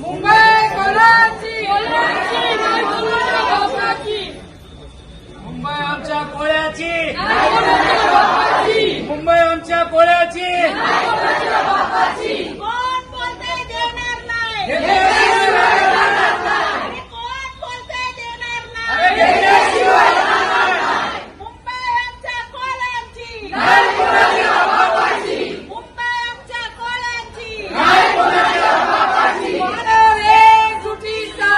मुंबई कोणाची मुंबई आमच्या कोळ्याची मुंबई आमच्या कोळ्याची कोण बोलतंय देणार नाही आणि कोण बोलतंय देणार नाही मुंबई आमच्या कोल्यांची मुंबई आमच्या कोल्यांची पश्चिमार एक सुटीचा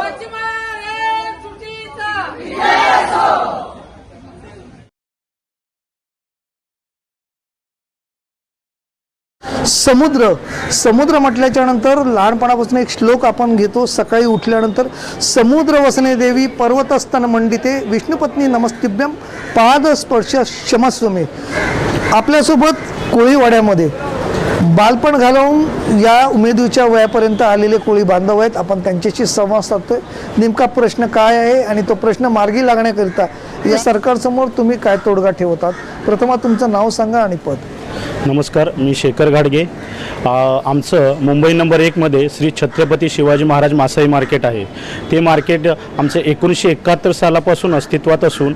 पश्चिमार एक सुटीचा समुद्र. समुद्र म्हटल्याच्या नंतर लहानपणापासून एक श्लोक आपण घेतो सकाळी उठल्यानंतर समुद्र वसने देवी पर्वतस्तन मंडिते विष्णुपत्नी नमस्तिभ्यम पादस्पर्श क्षमस्वमे. आपल्यासोबत कोळीवाड्यामध्ये बालपण घालवून या उमेदीच्या वयापर्यंत आलेले कोळी बांधव आहेत. आपण त्यांच्याशी संवाद साधतोय. नेमका प्रश्न काय आहे आणि तो प्रश्न मार्गी लागण्याकरिता या सरकारसमोर तुम्ही काय तोडगा ठेवतात? प्रथमा तुमचं नाव सांगा आणि पद. नमस्कार मी शेखर घाडगे. आमचं मुंबई नंबर एकमध्ये श्री छत्रपती शिवाजी महाराज मासाई मार्केट आहे. ते मार्केट आमचं एकोणीसशे एकाहत्तर सालापासून अस्तित्वात असून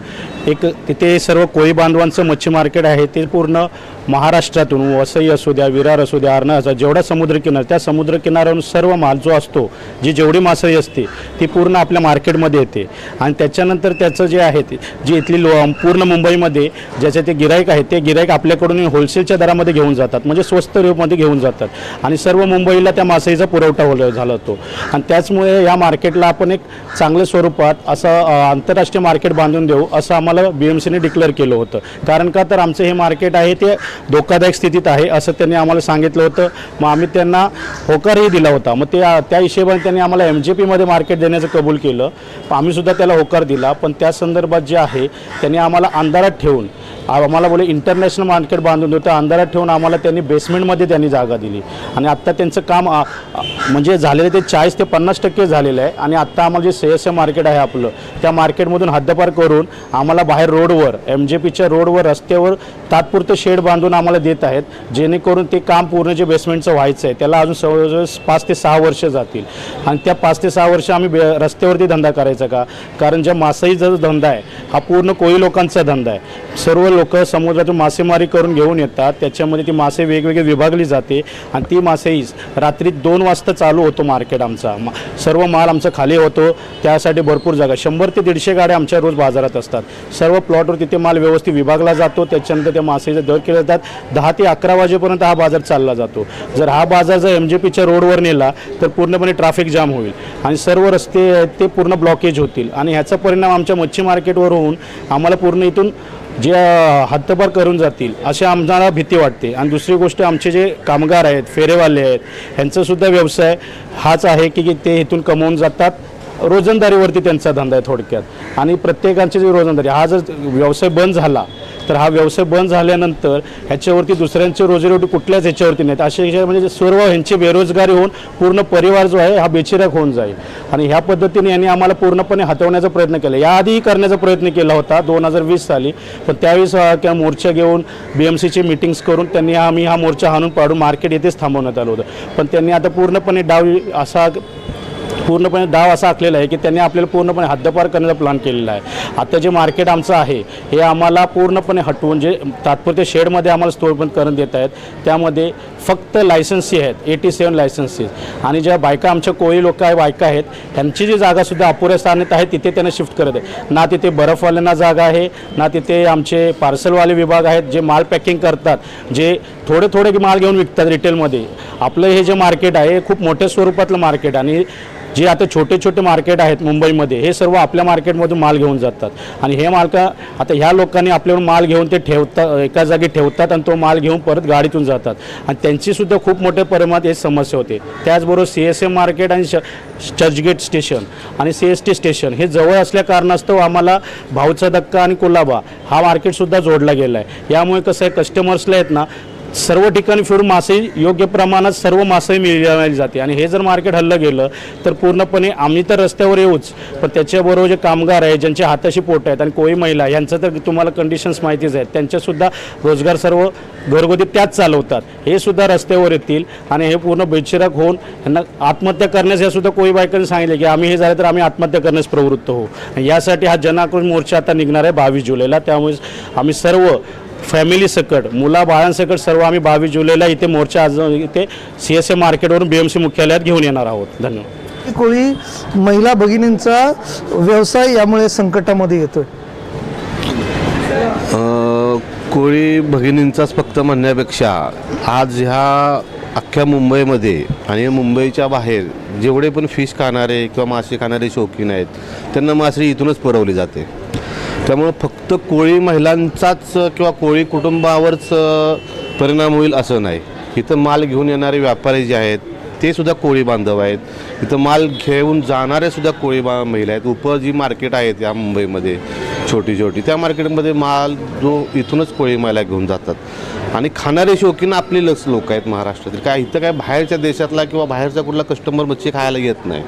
एक तिथे सर्व कोळी बांधवांचं मच्छी मार्केट आहे. ते पूर्ण महाराष्ट्रातून वसई असू द्या विरार असू द्या आरणा असू जेवढा समुद्रकिनारा त्या समुद्रकिनाऱ्यावरून सर्व माल जो असतो जी जेवढी मासळी असते ती पूर्ण आपल्या मार्केटमध्ये येते. आणि त्याच्यानंतर त्याचं जे आहे ते जी इथली लो पूर्ण मुंबईमध्ये ज्याचे ते गिराईक आहेत ते गिराईक आपल्याकडून होलसेल होलसेलच्या दरामध्ये घेऊन जातात म्हणजे स्वस्त रूपमध्ये घेऊन जातात. आणि सर्व मुंबईला त्या मासळीचा पुरवठा हो झाला होतो आणि त्याचमुळे या मार्केटला आपण एक चांगल्या स्वरूपात असं आंतरराष्ट्रीय मार्केट बांधून देऊ असं आम्हाला बी एम सीने डिक्लेअर केलं होतं. कारण का तर आमचं हे मार्केट आहे ते धोकादायक स्थितीत आहे असं त्यांनी आम्हाला सांगितलं होतं. मग आम्ही त्यांना होकारही दिला होता. मग ते त्या हिशेबाने त्यांनी आम्हाला एम जे पीमध्ये मार्केट देण्याचं कबूल केलं. आम्हीसुद्धा त्याला होकार दिला. पण त्या संदर्भात जे आहे त्यांनी आम्हाला अंधारात ठेवून आम्हाला बोले इंटरनॅशनल मार्केट बांधून देऊ. त्या अंधारात ठेवून आम्हाला त्यांनी बेसमेंटमध्ये त्यांनी जागा दिली. आणि आत्ता त्यांचं काम म्हणजे झालेलं ते चाळीस ते पन्नास टक्के झालेलं आहे. आणि आत्ता आम्हाला जे सी एस मार्केट आहे आपलं त्या मार्केटमधून हद्दपार करून आम्हाला बाहेर रोडवर एम जे पीच्या रोडवर रस्त्यावर तात्पुरतं शेड बांधून आम्हाला देत आहेत. जेणेकरून ते काम पूर्ण जे बेसमेंटचं व्हायचं आहे त्याला अजून जवळजवळ पाच ते सहा वर्ष जातील. आणि त्या पाच ते सहा वर्ष आम्ही बे रस्त्यावरती धंदा करायचा का? कारण ज्या मासाईचा जो धंदा आहे हा पूर्ण कोळी लोकांचा धंदा आहे. सर्व लोक समुद्रातून मासेमारी करून घेऊन येतात. त्याच्यामध्ये ती मासे वेगवेगळे विभागली जाते. आणि ती मासे रात्री दोन वाजता चालू होतो मार्केट आमचा. मा- सर्व माल आमचा खाली होतो. त्यासाठी भरपूर जागा. शंभर ते दीडशे गाड्या आमच्या रोज बाजारात असतात. सर्व प्लॉटवर तिथे माल व्यवस्थित विभागला जातो. त्याच्यानंतर त्या मासेचे दर केले जातात. दहा ते अकरा वाजेपर्यंत हा बाजार चालला जातो. जर हा बाजार जर एम जे पीच्या रोडवर नेला तर पूर्णपणे ट्रॅफिक जाम होईल. आणि सर्व रस्ते ते पूर्ण ब्लॉकेज होतील. आणि ह्याचा परिणाम आमच्या मच्छी मार्केटवर होऊन आम्हाला पूर्ण इथून जे हद्दपार करून जातील अशी आम्हाला भीती वाटते. आणि दुसरी गोष्ट आमचे जे कामगार आहेत फेरेवाले आहेत ह्यांचासुद्धा व्यवसाय हाच आहे की की ते इथून कमवून जातात. रोजंदारीवरती त्यांचा धंदा आहे थोडक्यात. आणि प्रत्येकांची जी रोजंदारी हा जर व्यवसाय बंद झाला तर हा व्यवसाय बंद झाल्यानंतर ह्याच्यावरती दुसऱ्यांची रोजीरोटी कुठल्याच ह्याच्यावरती नाहीत. असे ह्याच्या म्हणजे सर्व ह्यांची बेरोजगारी होऊन पूर्ण परिवार जो आहे हा बेचिराक होऊन जाईल. आणि ह्या पद्धतीने यांनी आम्हाला पूर्णपणे हटवण्याचा प्रयत्न केला. याआधीही करण्याचा प्रयत्न केला होता दोन हजार वीस साली. पण त्यावेळेस त्या मोर्चा घेऊन बी एम सीची मिटिंग्स करून त्यांनी आम्ही हा मोर्चा हाणून पाडून मार्केट येथेच थांबवण्यात आलं होतं. पण त्यांनी आता पूर्णपणे डाव असा पूर्णपणे डाव असा आखलेला आहे की त्यांनी आपल्याला पूर्णपणे हद्दपार करण्याचा प्लॅन केलेला आहे. आता जे मार्केट आमचं आहे हे आम्हाला पूर्णपणे हटवून जे तात्पुरते शेडमध्ये आम्हाला स्टोर करून देत आहेत त्यामध्ये फक्त लायसन्सी आहेत एटी सेवन लायसन्सीस आणि ज्या बायका आमच्या कोळी लोक आहे बायका आहेत त्यांची जी जागासुद्धा अपुऱ्या स्थानात आहे तिथे त्यांना शिफ्ट करत आहे. ना तिथे बर्फवाल्यांना जागा आहे ना तिथे आमचे पार्सलवाले विभाग आहेत जे माल पॅकिंग करतात जे थोडे थोडे माल घेऊन विकतात रिटेलमध्ये आपलं हे जे मार्केट आहे खूप मोठ्या स्वरूपातलं मार्केट आणि जे आता छोटे छोटे मार्केट आहेत मुंबईमध्ये हे सर्व आपल्या मार्केटमधून माल घेऊन जातात. आणि हे मालका आता ह्या लोकांनी आपल्यावर माल घेऊन ते ठेवतात एका जागी ठेवतात आणि तो माल घेऊन परत गाडीतून जातात. आणि त्यांचीसुद्धा खूप मोठ्या प्रमाणात हे समस्या होते. त्याचबरोबर सी एस एम मार्केट आणि श चर्चगेट स्टेशन आणि सी एस टी स्टेशन हे जवळ असल्या कारणास्तव आम्हाला भाऊचा धक्का आणि कुलाबा हा मार्केटसुद्धा जोडला गेला आहे यामुळे कसं आहे कस्टमर्सला आहेत ना सर्व ठिकाणी फिरून मासे योग्य प्रमाणात सर्व मासे मिळवली जाते. आणि हे जर मार्केट हल्लं गेलं तर पूर्णपणे आम्ही तर रस्त्यावर येऊच पण त्याच्याबरोबर जे कामगार आहे ज्यांच्या हाताशी पोट आहेत आणि कोळी महिला यांचं तर तुम्हाला कंडिशन्स माहितीच आहेत. त्यांच्यासुद्धा रोजगार सर्व घरगुती त्याच चालवतात. हे सुद्धा रस्त्यावर येतील आणि हे पूर्ण बेचिराक होऊन यांना आत्महत्या करण्यास यासुद्धा कोळी बायकांनी सांगितले की आम्ही हे झालं तर आम्ही आत्महत्या करण्यास प्रवृत्त होऊ. आणि यासाठी हा जनाक्रोश मोर्चा आता निघणार आहे बावीस जुलैला. त्यामुळे आम्ही सर्व फॅमिली सकट मुला बाळांसकट सर्व आम्ही बावीस जुलैला इथे मोर्चा आज इथे सी एस ए मार्केटवरून बी एम सी मुख्यालयात घेऊन येणार आहोत. धन्यवाद. कोळी महिला भगिनींचा व्यवसाय यामुळे संकटामध्ये येतोय. अ, कोळी भगिनींचाच फक्त म्हणण्यापेक्षा आज ह्या अख्ख्या मुंबईमध्ये आणि मुंबईच्या बाहेर जेवढे पण फिश खाणारे किंवा मासे खाणारे शौकीन आहेत त्यांना मासळी इथूनच पुरवली जाते. त्यामुळं फक्त कोळी महिलांचाच किंवा कोळी कुटुंबावरच परिणाम होईल असं नाही. इथं माल घेऊन येणारे व्यापारी जे आहेत ते सुद्धा कोळी बांधव आहेत. इथं माल घेऊन जाणारे सुद्धा कोळी बा महिला आहेत. उप जी मार्केट आहेत या मुंबईमध्ये छोटी छोटी त्या मार्केटमध्ये माल जो इथूनच कोळी महिला घेऊन जातात. आणि खाणारे शौकीन आपले लस लोक आहेत महाराष्ट्रातील. काय इथं काय बाहेरच्या देशातला किंवा बाहेरचा कुठला कस्टमर मच्छी खायला येत नाही.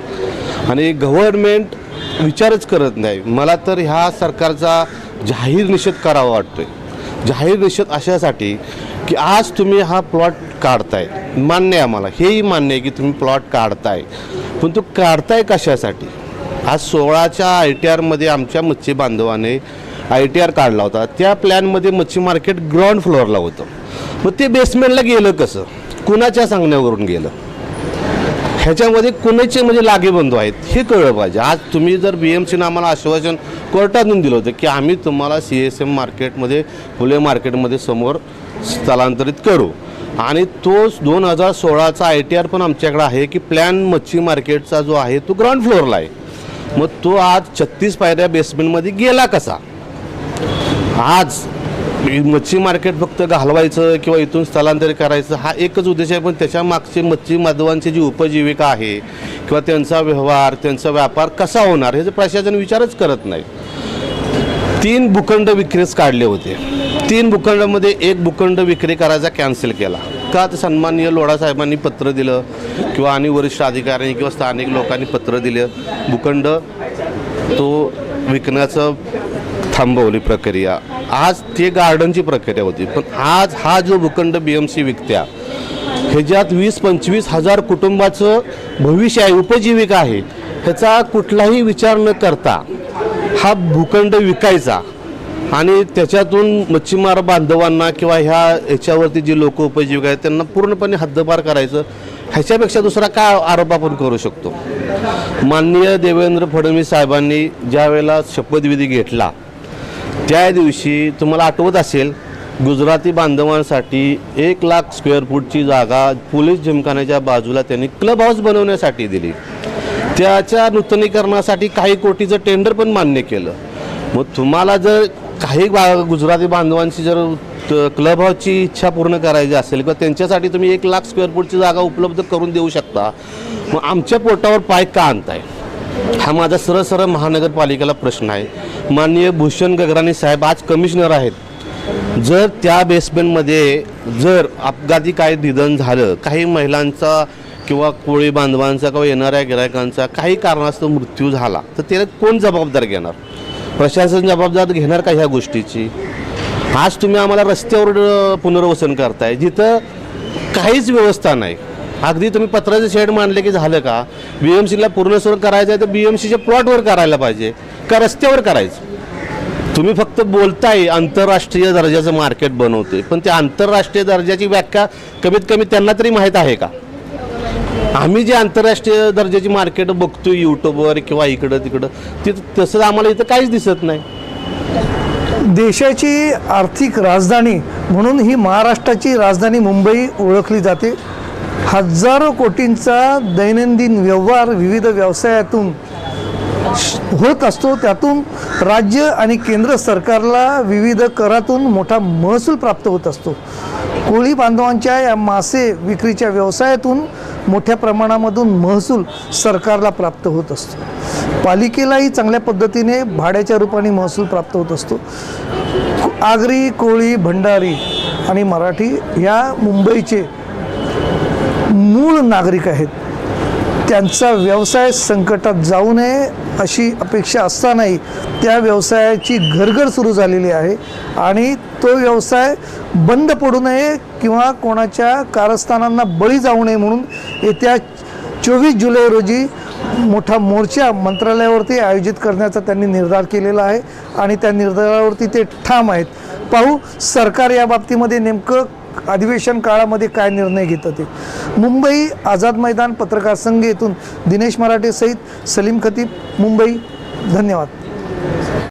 आणि गव्हर्नमेंट विचारच करत नाही. मला तर ह्या सरकारचा जाहीर निषेध करावा वाटतोय. जाहीर निषेध अशासाठी की आज तुम्ही हा प्लॉट काढताय. मान्य आहे आम्हाला. हेही मान्य आहे की तुम्ही प्लॉट काढताय. पण तो काढताय कशासाठी? आज सोळाच्या आय टी आरमध्ये आमच्या मच्छी बांधवाने आय टी आर काढला होता. त्या प्लॅनमध्ये मच्छी मार्केट ग्राउंड फ्लोअरला होतं. मग ते बेसमेंटला गेलं कसं? कुणाच्या सांगण्यावरून गेलं? ह्याच्यामध्ये कुणाचे म्हणजे लागेबंधू आहेत हे कळलं पाहिजे. आज तुम्ही जर बी एम सीनं आम्हाला आश्वासन कोर्टातून दिलं होतं की आम्ही तुम्हाला सी एस एम मार्केटमध्ये फुले मार्केटमध्ये समोर स्थलांतरित करू. आणि तो दोन हजार सोळाचा आय टी आर पण आमच्याकडे आहे की प्लॅन मच्छी मार्केटचा जो आहे तो ग्राउंड फ्लोअरला आहे. मग तो आज छत्तीस पायऱ्या बेसमेंटमध्ये गेला कसा? आज मच्छी मार्केट फक्त घालवायचं किंवा इथून स्थलांतरित करायचं हा एकच उद्देश आहे. पण त्याच्या मागचे मच्छी माधवांची जी उपजीविका आहे किंवा त्यांचा व्यवहार त्यांचा व्यापार कसा होणार हे प्रशासन विचारच करत नाही. तीन भूखंड विक्रीस काढले होते. तीन भूखंडामध्ये एक भूखंड विक्री करायचा कॅन्सल केला. का तर सन्माननीय लोढासाहेबांनी पत्र दिलं किंवा आणि वरिष्ठ अधिकाऱ्यांनी किंवा स्थानिक लोकांनी पत्र दिलं. भूखंड तो विकण्याचं थांबवली प्रक्रिया. आज ते गार्डनची प्रक्रिया होती. पण आज हा जो भूखंड बी एम सी विकत्या ह्याच्यात वीस पंचवीस हजार कुटुंबाचं भविष्य आहे उपजीविका आहे ह्याचा कुठलाही विचार न करता हा भूखंड विकायचा आणि त्याच्यातून मच्छीमार बांधवांना किंवा ह्या ह्याच्यावरती जी लोक उपजीविका आहेत त्यांना पूर्णपणे हद्दपार करायचं. ह्याच्यापेक्षा दुसरा काय आरोप आपण करू शकतो? माननीय देवेंद्र फडणवीस साहेबांनी ज्यावेळेला शपथविधी घेतला त्या दिवशी तुम्हाला आठवत असेल गुजराती बांधवांसाठी एक लाख स्क्वेअर फूटची जागा पोलीस जिमखान्याच्या बाजूला त्यांनी क्लब हाऊस बनवण्यासाठी दिली. त्याच्या नूतनीकरणासाठी काही कोटीचं टेंडर पण मान्य केलं. मग तुम्हाला जर काही बा गुजराती बांधवांची जर क्लब हाऊसची इच्छा पूर्ण करायची असेल किंवा त्यांच्यासाठी तुम्ही एक लाख स्क्वेअर फूटची जागा उपलब्ध करून देऊ शकता मग आमच्या पोटावर पाय का आणताय? हा माझा सरळ सरळ महानगरपालिकेला प्रश्न आहे. माननीय भूषण गगराणी साहेब आज कमिशनर आहेत. जर त्या बेसमेंटमध्ये जर अपघाती काही निधन झालं काही महिलांचा किंवा कोळी बांधवांचा किंवा येणाऱ्या गिरायकांचा काही कारणास्तव मृत्यू झाला तर त्याला कोण जबाबदार घेणार? प्रशासन जबाबदार घेणार का ह्या गोष्टीची? आज तुम्ही आम्हाला रस्त्यावर पुनर्वसन करताय. जिथं काहीच व्यवस्था नाही. अगदी तुम्ही पत्राचे शेड मांडले की झालं का? बी एम सीला पूर्णस्वर करायचं आहे तर बी एम सीच्या प्लॉटवर करायला पाहिजे. का रस्त्यावर करायचं? तुम्ही फक्त बोलताय आंतरराष्ट्रीय दर्जाचं मार्केट बनवते पण त्या आंतरराष्ट्रीय दर्जाची व्याख्या कमीत कमी त्यांना तरी माहीत आहे का? आम्ही जे आंतरराष्ट्रीय दर्जाची मार्केट बघतो यूट्यूबवर किंवा इकडं तिकडं ते तसं आम्हाला इथं काहीच दिसत नाही. देशाची आर्थिक राजधानी म्हणून ही महाराष्ट्राची राजधानी मुंबई ओळखली जाते. हजारो कोटींचा दैनंदिन व्यवहार विविध व्यवसायातून होत असतो. त्यातून राज्य आणि केंद्र सरकारला विविध करातून मोठा महसूल प्राप्त होत असतो. कोळी बांधवांच्या या मासे विक्रीच्या व्यवसायातून मोठ्या प्रमाणामधून महसूल सरकारला प्राप्त होत असतो. पालिकेलाही चांगल्या पद्धतीने भाड्याच्या रूपाने महसूल प्राप्त होत असतो. आगरी कोळी भंडारी आणि मराठी या मुंबईचे मूळ नागरिक आहेत त्यांचा व्यवसाय संकटात जाऊ नये अशी अपेक्षा असतानाही त्या व्यवसायाची घरघर सुरू झालेली आहे आणि तो व्यवसाय बंद पडू नये किंवा कोणाच्या कारस्थानांना बळी जाऊ नये म्हणून येत्या चोवीस जुलै रोजी मोठा मोर्चा मंत्रालयावरती आयोजित करण्याचा त्यांनी निर्धार केलेला आहे आणि त्या निर्धारावरती ते ठाम आहेत. पाहू सरकार या बाबतीमध्ये नेमकं अधिवेशन काळामध्ये काय निर्णय घेतं ते? मुंबई आझाद मैदान पत्रकार संघ येथून दिनेश मराठे सहित सलीम खतीब मुंबई. धन्यवाद.